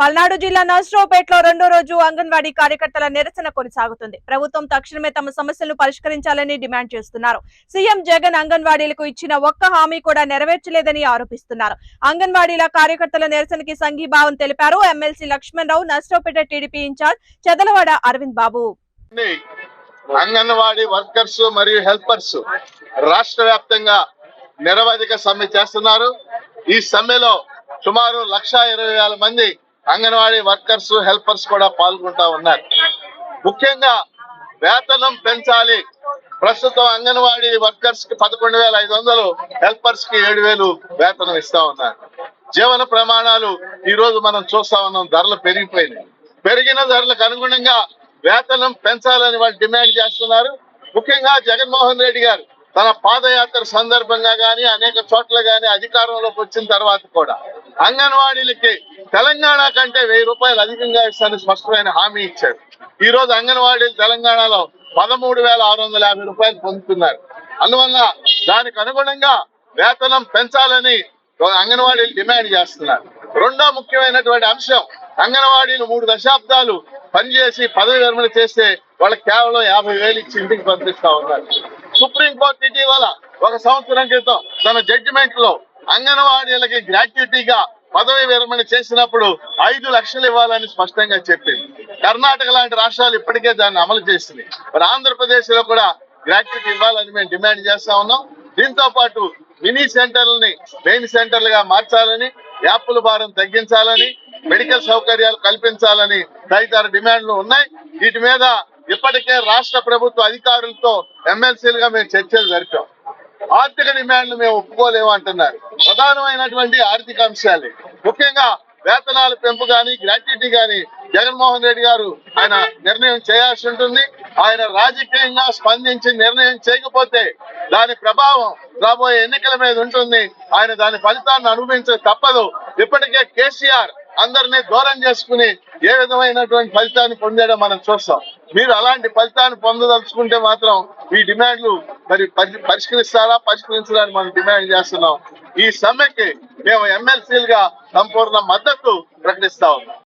పల్నాడు జిల్లా నర్సరావుపేటలో రెండో రోజు అంగన్వాడీ కార్యకర్తల నిరసన కొనసాగుతుంది. ప్రభుత్వం తక్షణమే తమ సమస్యలను పరిష్కరించాలని డిమాండ్ చేస్తున్నారు. సీఎం జగన్ అంగన్వాడీలకు ఇచ్చిన ఒక్క హామీ కూడా నెరవేర్చలేదని ఆరోపిస్తున్నారు. అంగన్వాడీల కార్యకర్తల నిరసనకి సంఘీభావం తెలిపారు MLC Lakshmanarao Narasaraopet TDP incharge Chedalavada Aravind Babu. Anganwadi workers మరియు హెల్పర్స్ రాష్ట్ర వ్యాప్తంగా నిరవధిక సమ్మె చేస్తున్నారు. ఈ సమ్మెలో సుమారు లక్ష ఇరవై మంది అంగన్వాడీ వర్కర్స్ హెల్పర్స్ కూడా పాల్గొంటా ఉన్నారు. ముఖ్యంగా వేతనం పెంచాలి. ప్రస్తుతం అంగన్వాడీ వర్కర్స్కి పదకొండు వేల ఐదు వందలు హెల్పర్స్కి ఏడు వేలు వేతనం ఇస్తా ఉన్నారు. జీవన ప్రమాణాలు ఈ రోజు మనం చూస్తా ఉన్నాం ధరలు పెరిగిపోయినాయి. పెరిగిన ధరలకు అనుగుణంగా వేతనం పెంచాలని వాళ్ళు డిమాండ్ చేస్తున్నారు. ముఖ్యంగా జగన్మోహన్ రెడ్డి గారు తన పాదయాత్ర సందర్భంగా గాని అనేక చోట్ల గాని అధికారంలోకి వచ్చిన తర్వాత కూడా అంగన్వాడీలకి తెలంగాణ కంటే వెయ్యి రూపాయలు అధికంగా ఇస్తానని స్పష్టమైన హామీ ఇచ్చారు. ఈ రోజు అంగన్వాడీలు తెలంగాణలో పదమూడు వేల ఆరు వందల యాభై రూపాయలు పొందుతున్నారు. అందువల్ల దానికి అనుగుణంగా వేతనం పెంచాలని అంగన్వాడీలు డిమాండ్ చేస్తున్నారు. రెండో ముఖ్యమైనటువంటి అంశం అంగన్వాడీలు మూడు దశాబ్దాలు పనిచేసి పదవి విరమణ చేస్తే వాళ్ళకి కేవలం యాభై వేలు ఇచ్చి ఇంటికి పంపిస్తా ఉన్నారు. సుప్రీంకోర్టు ఇటీవల ఒక సంవత్సరం క్రితం తన జడ్జిమెంట్లో అంగన్వాడీలకి గ్రాట్యుటీగా పదవి విరమణ చేసినప్పుడు ఐదు లక్షలు ఇవ్వాలని స్పష్టంగా చెప్పింది. కర్ణాటక లాంటి రాష్ట్రాలు ఇప్పటికే దాన్ని అమలు చేసింది. మరి ఆంధ్రప్రదేశ్లో కూడా గ్రాట్యుటీ ఇవ్వాలని మేము డిమాండ్ చేస్తా ఉన్నాం. దీంతో పాటు మినీ సెంటర్లని మెయిన్ సెంటర్లుగా మార్చాలని యాప్ల భారం తగ్గించాలని మెడికల్ సౌకర్యాలు కల్పించాలని తదితర డిమాండ్లు ఉన్నాయి. వీటి మీద ఇప్పటికే రాష్ట్ర ప్రభుత్వ అధికారులతో ఎమ్మెల్సీలుగా మేము చర్చలు జరిపాం. ఆర్థిక డిమాండ్లు మేము ఒప్పుకోలేము అంటున్నారు. ప్రధానమైనటువంటి ఆర్థిక అంశాలు. ముఖ్యంగా వేతనాల పెంపు కానీ గ్రాట్యుటీ కానీ జగన్మోహన్ రెడ్డి గారు ఆయన నిర్ణయం చేయాల్సి ఉంటుంది. ఆయన రాజకీయంగా స్పందించి నిర్ణయం చేయకపోతే దాని ప్రభావం రాబోయే ఎన్నికల మీద ఉంటుంది. ఆయన దాని ఫలితాన్ని అనుభవించక తప్పదు. ఇప్పటికే కేసీఆర్ అందరినీ దూరం చేసుకుని ఏ విధమైనటువంటి ఫలితాన్ని పొందాడో మనం చూస్తాం. మీరు అలాంటి ఫలితాన్ని పొందదలుచుకుంటే మాత్రం ఈ డిమాండ్లు మరి పరి- పరిష్కరిస్తారా పరిష్కరించాలని మనం డిమాండ్ చేస్తున్నాం. ఈ సమ్మెకి మేము ఎమ్మెల్సీలుగా సంపూర్ణ మద్దతు ప్రకటిస్తా. ఉన్నాం